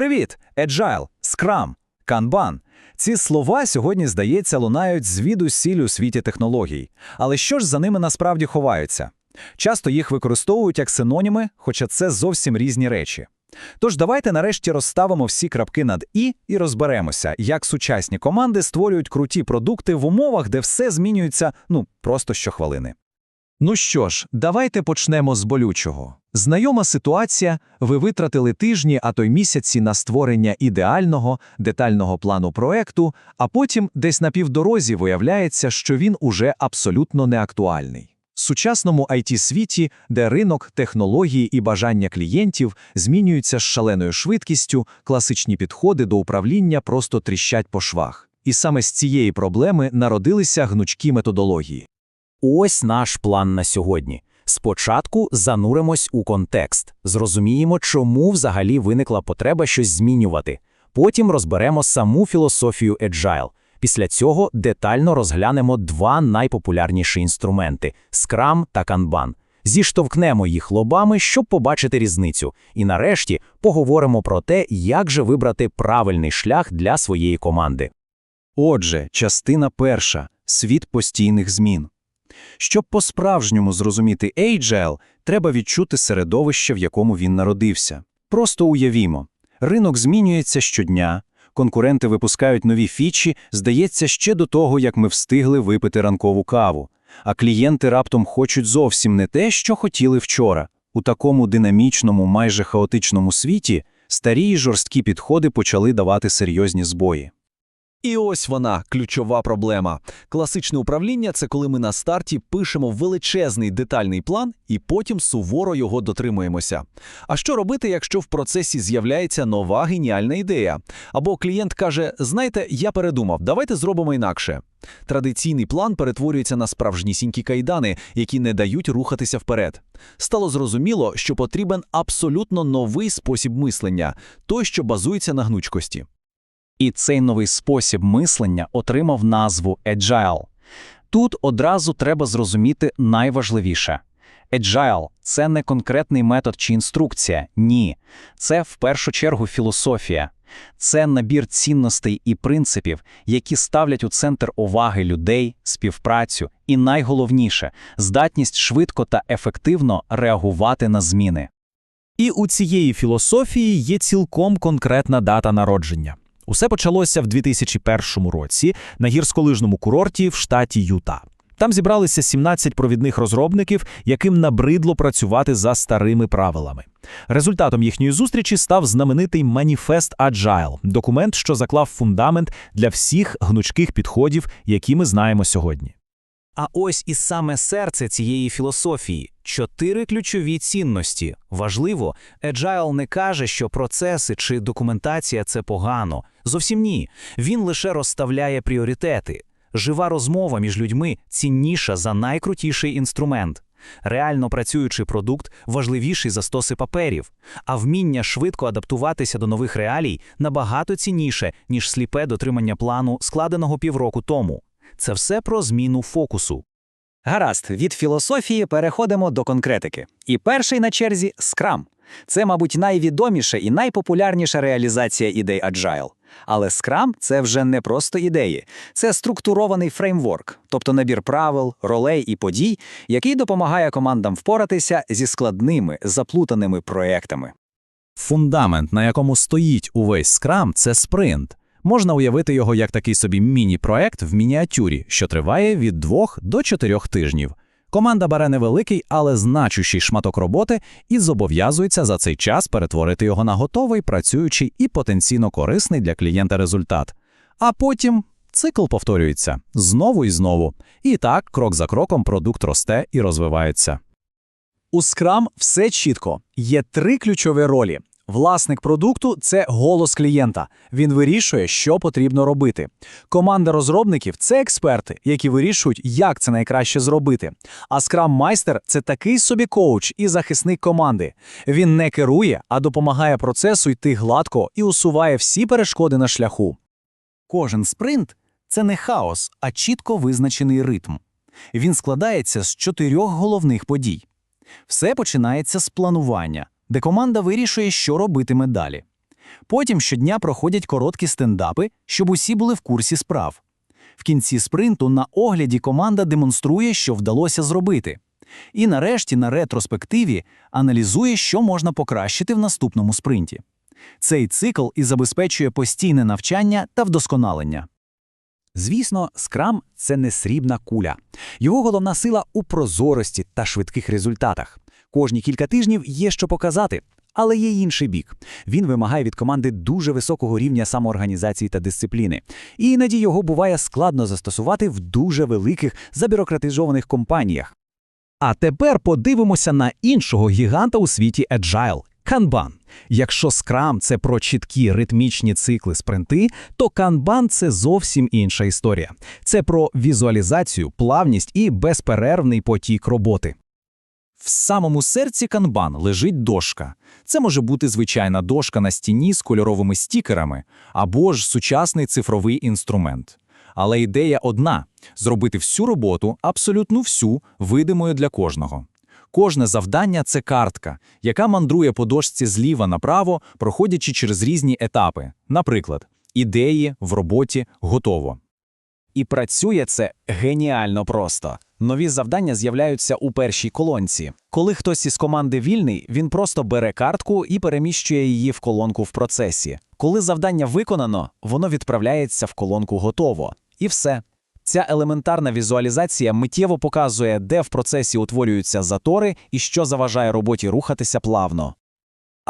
Привіт! Agile, Scrum, Kanban. Ці слова сьогодні, здається, лунають звідусіль у світі технологій. Але що ж за ними насправді ховаються? Часто їх використовують як синоніми, хоча це зовсім різні речі. Тож давайте нарешті розставимо всі крапки над і і розберемося, як сучасні команди створюють круті продукти в умовах, де все змінюється ну просто щохвилини. Ну що ж, давайте почнемо з болючого. Знайома ситуація, ви витратили тижні, а то й місяці на створення ідеального, детального плану проекту, а потім десь на півдорозі виявляється, що він уже абсолютно неактуальний. В сучасному IT-світі, де ринок, технології і бажання клієнтів змінюються з шаленою швидкістю, класичні підходи до управління просто тріщать по швах. І саме з цієї проблеми народилися гнучкі методології. Ось наш план на сьогодні. Спочатку зануримось у контекст, зрозуміємо, чому взагалі виникла потреба щось змінювати. Потім розберемо саму філософію Agile. Після цього детально розглянемо два найпопулярніші інструменти Scrum та Kanban. Зіштовхнемо їх лобами, щоб побачити різницю. І нарешті поговоримо про те, як же вибрати правильний шлях для своєї команди. Отже, частина перша світ постійних змін. Щоб по-справжньому зрозуміти Agile, треба відчути середовище, в якому він народився. Просто уявімо, ринок змінюється щодня, конкуренти випускають нові фічі, здається, ще до того, як ми встигли випити ранкову каву. А клієнти раптом хочуть зовсім не те, що хотіли вчора. У такому динамічному, майже хаотичному світі старі й жорсткі підходи почали давати серйозні збої. І ось вона, ключова проблема. Класичне управління це коли ми на старті пишемо величезний детальний план і потім суворо його дотримуємося. А що робити, якщо в процесі з'являється нова геніальна ідея? Або клієнт каже: знаєте, я передумав, давайте зробимо інакше. Традиційний план перетворюється на справжнісінькі кайдани, які не дають рухатися вперед. Стало зрозуміло, що потрібен абсолютно новий спосіб мислення, той, що базується на гнучкості. І цей новий спосіб мислення отримав назву Agile. Тут одразу треба зрозуміти найважливіше. Agile – це не конкретний метод чи інструкція, ні. Це в першу чергу філософія. Це набір цінностей і принципів, які ставлять у центр уваги людей, співпрацю і найголовніше здатність швидко та ефективно реагувати на зміни. І у цієї філософії є цілком конкретна дата народження. Усе почалося в 2001 році на гірськолижному курорті в штаті Юта. Там зібралися 17 провідних розробників, яким набридло працювати за старими правилами. Результатом їхньої зустрічі став знаменитий Маніфест Agile – документ, що заклав фундамент для всіх гнучких підходів, які ми знаємо сьогодні. А ось і саме серце цієї філософії чотири ключові цінності. Важливо, Agile не каже, що процеси чи документація це погано. Зовсім ні. Він лише розставляє пріоритети. Жива розмова між людьми цінніша за найкрутіший інструмент. Реально працюючий продукт важливіший за стоси паперів, а вміння швидко адаптуватися до нових реалій набагато цінніше, ніж сліпе дотримання плану, складеного півроку тому. Це все про зміну фокусу. Гаразд, від філософії переходимо до конкретики. І перший на черзі Scrum. Це, мабуть, найвідоміша і найпопулярніша реалізація ідей Agile. Але Scrum – це вже не просто ідеї, це структурований фреймворк, тобто набір правил, ролей і подій, який допомагає командам впоратися зі складними, заплутаними проектами. Фундамент, на якому стоїть увесь скрам, це спринт. Можна уявити його як такий собі міні-проект в мініатюрі, що триває від двох до чотирьох тижнів. Команда бере невеликий, але значущий шматок роботи і зобов'язується за цей час перетворити його на готовий, працюючий і потенційно корисний для клієнта результат. А потім цикл повторюється знову і знову. І так, крок за кроком, продукт росте і розвивається. У Scrum все чітко. Є три ключові ролі. Власник продукту це голос клієнта. Він вирішує, що потрібно робити. Команда розробників це експерти, які вирішують, як це найкраще зробити. А Scrum майстер це такий собі коуч і захисник команди. Він не керує, а допомагає процесу йти гладко і усуває всі перешкоди на шляху. Кожен спринт це не хаос, а чітко визначений ритм. Він складається з чотирьох головних подій. Все починається з планування, де команда вирішує, що робитиме далі. Потім щодня проходять короткі стендапи, щоб усі були в курсі справ. В кінці спринту на огляді команда демонструє, що вдалося зробити. І нарешті на ретроспективі аналізує, що можна покращити в наступному спринті. Цей цикл і забезпечує постійне навчання та вдосконалення. Звісно, скрам це не срібна куля. Його головна сила у прозорості та швидких результатах. Кожні кілька тижнів є що показати. Але є інший бік. Він вимагає від команди дуже високого рівня самоорганізації та дисципліни. І іноді його буває складно застосувати в дуже великих забюрократизованих компаніях. А тепер подивимося на іншого гіганта у світі Agile – Kanban. Якщо Scrum – це про чіткі ритмічні цикли спринти, то Kanban – це зовсім інша історія. Це про візуалізацію, плавність і безперервний потік роботи. В самому серці канбан лежить дошка. Це може бути звичайна дошка на стіні з кольоровими стікерами або ж сучасний цифровий інструмент. Але ідея одна зробити всю роботу, абсолютно всю, видимою для кожного. Кожне завдання це картка, яка мандрує по дошці зліва направо, проходячи через різні етапи. Наприклад, ідеї в роботі готово. І працює це геніально просто. Нові завдання з'являються у першій колонці. Коли хтось із команди вільний, він просто бере картку і переміщує її в колонку в процесі. Коли завдання виконано, воно відправляється в колонку готово. І все. Ця елементарна візуалізація миттєво показує, де в процесі утворюються затори і що заважає роботі рухатися плавно.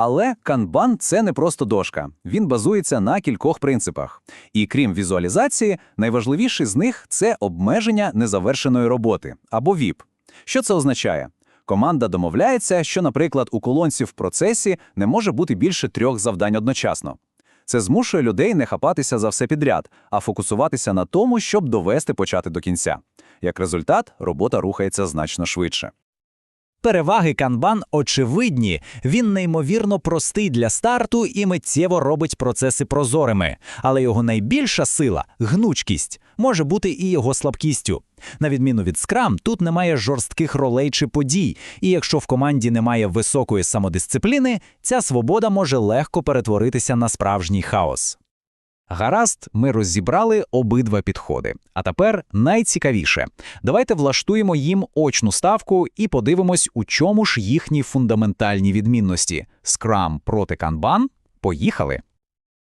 Але канбан це не просто дошка. Він базується на кількох принципах. І крім візуалізації, найважливіший з них це обмеження незавершеної роботи або ВІП. Що це означає? Команда домовляється, що, наприклад, у колонці в процесі не може бути більше трьох завдань одночасно. Це змушує людей не хапатися за все підряд, а фокусуватися на тому, щоб довести почати до кінця. Як результат, робота рухається значно швидше. Переваги Kanban очевидні. Він неймовірно простий для старту і миттєво робить процеси прозорими. Але його найбільша сила гнучкість може бути і його слабкістю. На відміну від Scrum, тут немає жорстких ролей чи подій, і якщо в команді немає високої самодисципліни, ця свобода може легко перетворитися на справжній хаос. Гаразд, ми розібрали обидва підходи. А тепер найцікавіше. Давайте влаштуємо їм очну ставку і подивимось, у чому ж їхні фундаментальні відмінності. Scrum проти Kanban? Поїхали.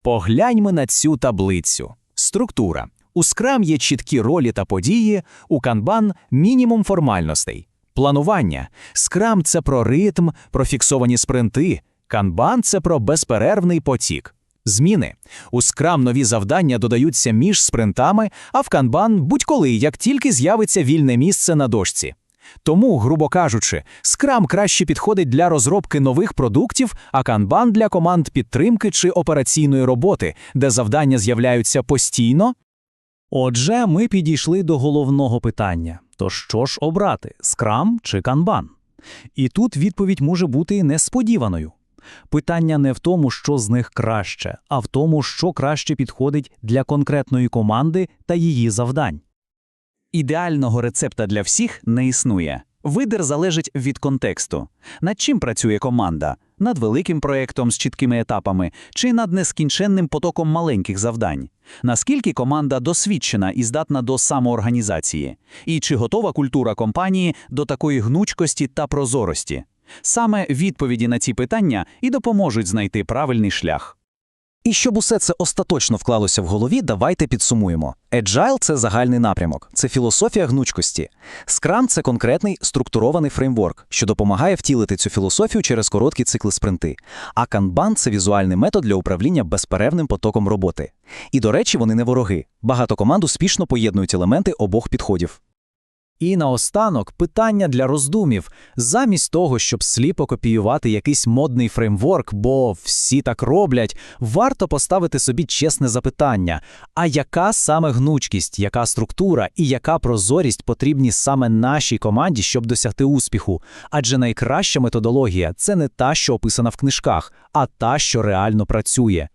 Погляньмо на цю таблицю. Структура. У Scrum є чіткі ролі та події, у Kanban – мінімум формальностей. Планування. Scrum – це про ритм, про фіксовані спринти. Kanban – це про безперервний потік. Зміни. У Scrum нові завдання додаються між спринтами, а в Kanban – будь-коли, як тільки з'явиться вільне місце на дошці. Тому, грубо кажучи, Scrum краще підходить для розробки нових продуктів, а Kanban – для команд підтримки чи операційної роботи, де завдання з'являються постійно. Отже, ми підійшли до головного питання: то що ж обрати Scrum чи Kanban? І тут відповідь може бути несподіваною. Питання не в тому, що з них краще, а в тому, що краще підходить для конкретної команди та її завдань. Ідеального рецепта для всіх не існує. Вибір залежить від контексту. Над чим працює команда? Над великим проєктом з чіткими етапами чи над нескінченним потоком маленьких завдань? Наскільки команда досвідчена і здатна до самоорганізації? І чи готова культура компанії до такої гнучкості та прозорості? Саме відповіді на ці питання і допоможуть знайти правильний шлях. І щоб усе це остаточно вклалося в голові, давайте підсумуємо. Agile – це загальний напрямок, це філософія гнучкості. Scrum – це конкретний структурований фреймворк, що допомагає втілити цю філософію через короткі цикли спринти. А Kanban – це візуальний метод для управління безперервним потоком роботи. І, до речі, вони не вороги. Багато команд успішно поєднують елементи обох підходів. І наостанок питання для роздумів. Замість того, щоб сліпо копіювати якийсь модний фреймворк, бо всі так роблять, варто поставити собі чесне запитання: а яка саме гнучкість, яка структура і яка прозорість потрібні саме нашій команді, щоб досягти успіху? Адже найкраща методологія це не та, що описана в книжках, а та, що реально працює.